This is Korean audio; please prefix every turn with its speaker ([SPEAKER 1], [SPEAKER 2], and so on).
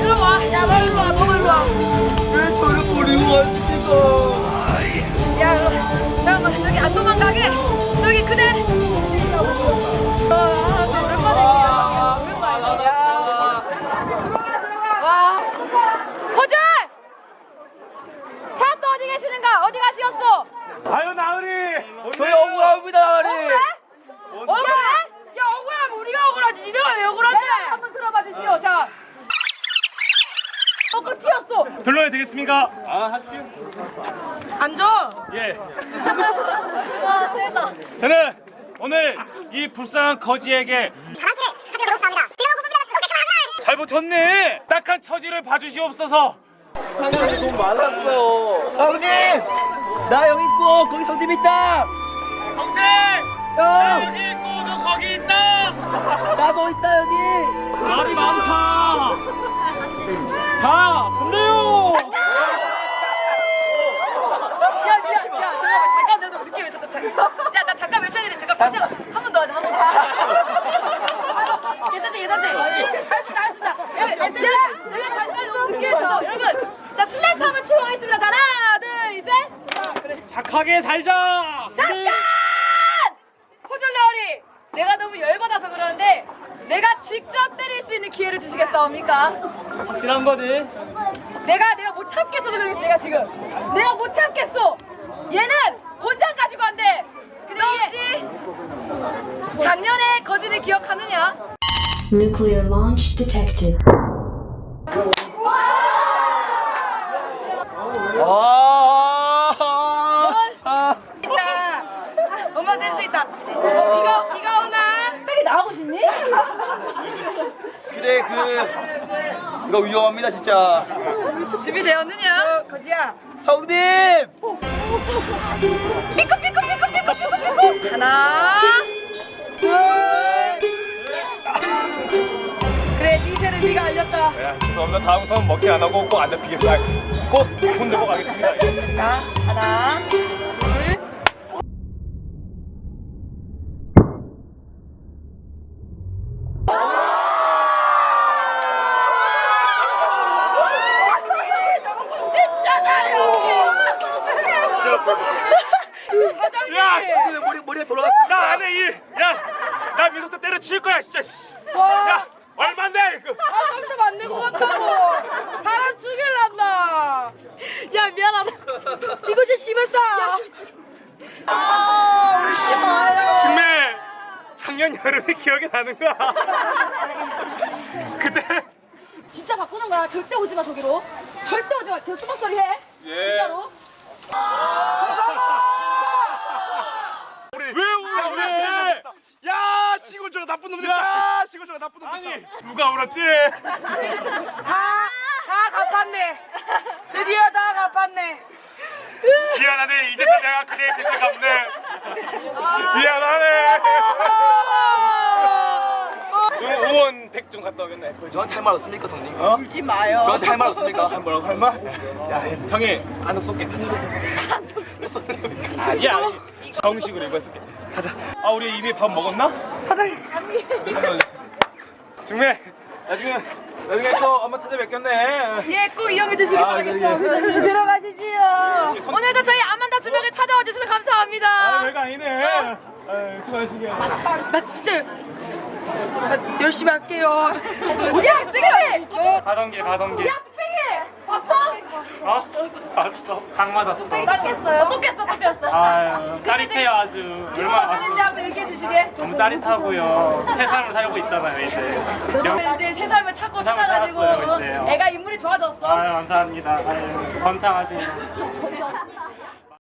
[SPEAKER 1] 일로 와. 야, 너 일로 와. 너 일로 와.
[SPEAKER 2] 왜 저를 버리고 왔습니까? 억울합니다, 나으리.
[SPEAKER 1] 억울해? 억울해? 야, 억울하면 우리가 억울하지. 니네가 왜 억울한데? 한번 들어봐 주시오. 자. 어, 끝이었어.
[SPEAKER 3] 결론이 되겠습니까? 아 하십시오
[SPEAKER 1] 앉아.
[SPEAKER 3] 예
[SPEAKER 1] 와, 세다.
[SPEAKER 3] 저는 오늘 이 불쌍한 거지에게 잘 버텼네 딱한 처지를 봐주시옵소서
[SPEAKER 2] 상현이 돈 많았어. 성님! 나 여기 있고, 거기 성님 있다! 형!
[SPEAKER 3] 여기 있고 너 거기 있다
[SPEAKER 2] 나뭐 있다, 여기!
[SPEAKER 3] 말이 많다 자 근데요
[SPEAKER 1] 야, 미안, 야, 잠깐만, 잠깐 내가 늦게 외쳤다. 잠- 야, 나 잠깐 외쳐야 되는데, 잠깐 다시 한번 더 하자, 한번 더. 하자. 괜찮지, 괜찮지? 할수 있다, 할수 있다. 야, 야, 슬래, 내가 잠깐 너무 늦게 외쳤어. 여러분, 자, 슬래트 한번 치고 가겠습니다. 자, 하나, 둘, 셋. 그래.
[SPEAKER 3] 착하게 살자
[SPEAKER 1] 잠깐! 호줄레어리, 내가 너무 열받아서 그러는데, 내가 직접 때릴 수 있는 기회를 주시겠사옵니까?
[SPEAKER 3] 확실한 거지
[SPEAKER 1] 내가 내가 못 참겠어서 그러겠어 내가 지금 내가 못 참겠어 얘는 곤장 가지고 한대 근데 혹시 작년에 거지를 기억하느냐?
[SPEAKER 4] Nuclear launch detected.
[SPEAKER 2] 아!
[SPEAKER 1] 있다 엄마 센스 있다 어, 비가 나가고 싶니?
[SPEAKER 2] 그래, 그, 이거 위험합니다, 진짜.
[SPEAKER 1] 준비되었느냐? 거지야
[SPEAKER 2] 성님!
[SPEAKER 1] 삐끗 삐끗 삐끗 삐끗 삐끗 삐끗 하나 둘 그래 네 새를 네가 알렸다
[SPEAKER 3] 야 죄송합니다 다음부터는 먹지 안 하고 꼭 안 잡히겠어 꼭 돈 내고 가겠습니다 예.
[SPEAKER 1] 자 하나 사장님
[SPEAKER 3] 야, 씨.
[SPEAKER 2] 그 머리, 머리가 돌아갔어.
[SPEAKER 3] 나 안해 일 야 나 민석도 때려칠 거야 진짜 씨.
[SPEAKER 1] 와.
[SPEAKER 3] 야그
[SPEAKER 1] 아, 점점 안 내고 간다고. 사람 죽일란다. 야, 미안하다. 이것이 심했다. 아, 울지 마요.
[SPEAKER 3] 정말 작년 여름에 기억이 나는 거야 그때
[SPEAKER 1] 진짜 바꾸는 거야. 절대 오지 마, 저기로. 절대 오지 마. 그 수박 소리 해.
[SPEAKER 3] 예.
[SPEAKER 1] 진짜로.
[SPEAKER 3] 왜 울어 왜?
[SPEAKER 2] 야, 시골초가 나쁜 놈
[SPEAKER 3] 됐다.
[SPEAKER 2] 시골초가 나쁜 놈
[SPEAKER 3] 아니 누가 울었지?
[SPEAKER 1] 다, 다 갚았네. 드디어 다 갚았네.
[SPEAKER 3] 미안하네. 이제서 내가 그대의 빚을 갚네. 미안하네. 응, 의원 댁좀 갔다 오겠네
[SPEAKER 2] 저한테 할 말 없습니까, 성님?
[SPEAKER 3] 어?
[SPEAKER 1] 울지 마요.
[SPEAKER 2] 저한테 할 말 없습니까?
[SPEAKER 3] 아, 뭐라고 할 말? 야 형이 안옥 쏠게 가자 아니야 아니. 정식으로 이거 쓸게 가자 아 우리 이미 밥 먹었나?
[SPEAKER 1] 사장님.
[SPEAKER 3] 중매 나중에 나중에 또 한번 찾아뵙겠네
[SPEAKER 1] 예, 꼭 이용해 주시기
[SPEAKER 3] 아,
[SPEAKER 1] 바라겠습니다.
[SPEAKER 3] 그래, 그래.
[SPEAKER 1] 들어가시지요.
[SPEAKER 3] 선-
[SPEAKER 1] 오늘도 저희 명을 찾아와 주셔서
[SPEAKER 3] 아
[SPEAKER 1] 감사합니다.
[SPEAKER 3] 별거 아니네 아, 수고하시게
[SPEAKER 1] 나 진짜 나 열심히 할게요. 야, 쓰게!
[SPEAKER 3] 가던 길 가던 길
[SPEAKER 1] 야, 뚝배기! 왔어?
[SPEAKER 3] 어? 봤어 딱 맞았어
[SPEAKER 1] 딱 깼어요? 또 깼어, 또 깼어.
[SPEAKER 3] 아유 짜릿해요 아주
[SPEAKER 1] 기분
[SPEAKER 3] 얼마나
[SPEAKER 1] 어땠는지 한번 얘기해 주시게.
[SPEAKER 3] 너무 짜릿하고요 새 삶을 살고 있잖아요 이제
[SPEAKER 1] 저도 이제 새 삶을 찾고
[SPEAKER 3] 삶을
[SPEAKER 1] 찾아가지고
[SPEAKER 3] 살았어요, 이제.
[SPEAKER 1] 애가 인물이 좋아졌어.
[SPEAKER 3] 아유 감사합니다 아유 건창하세요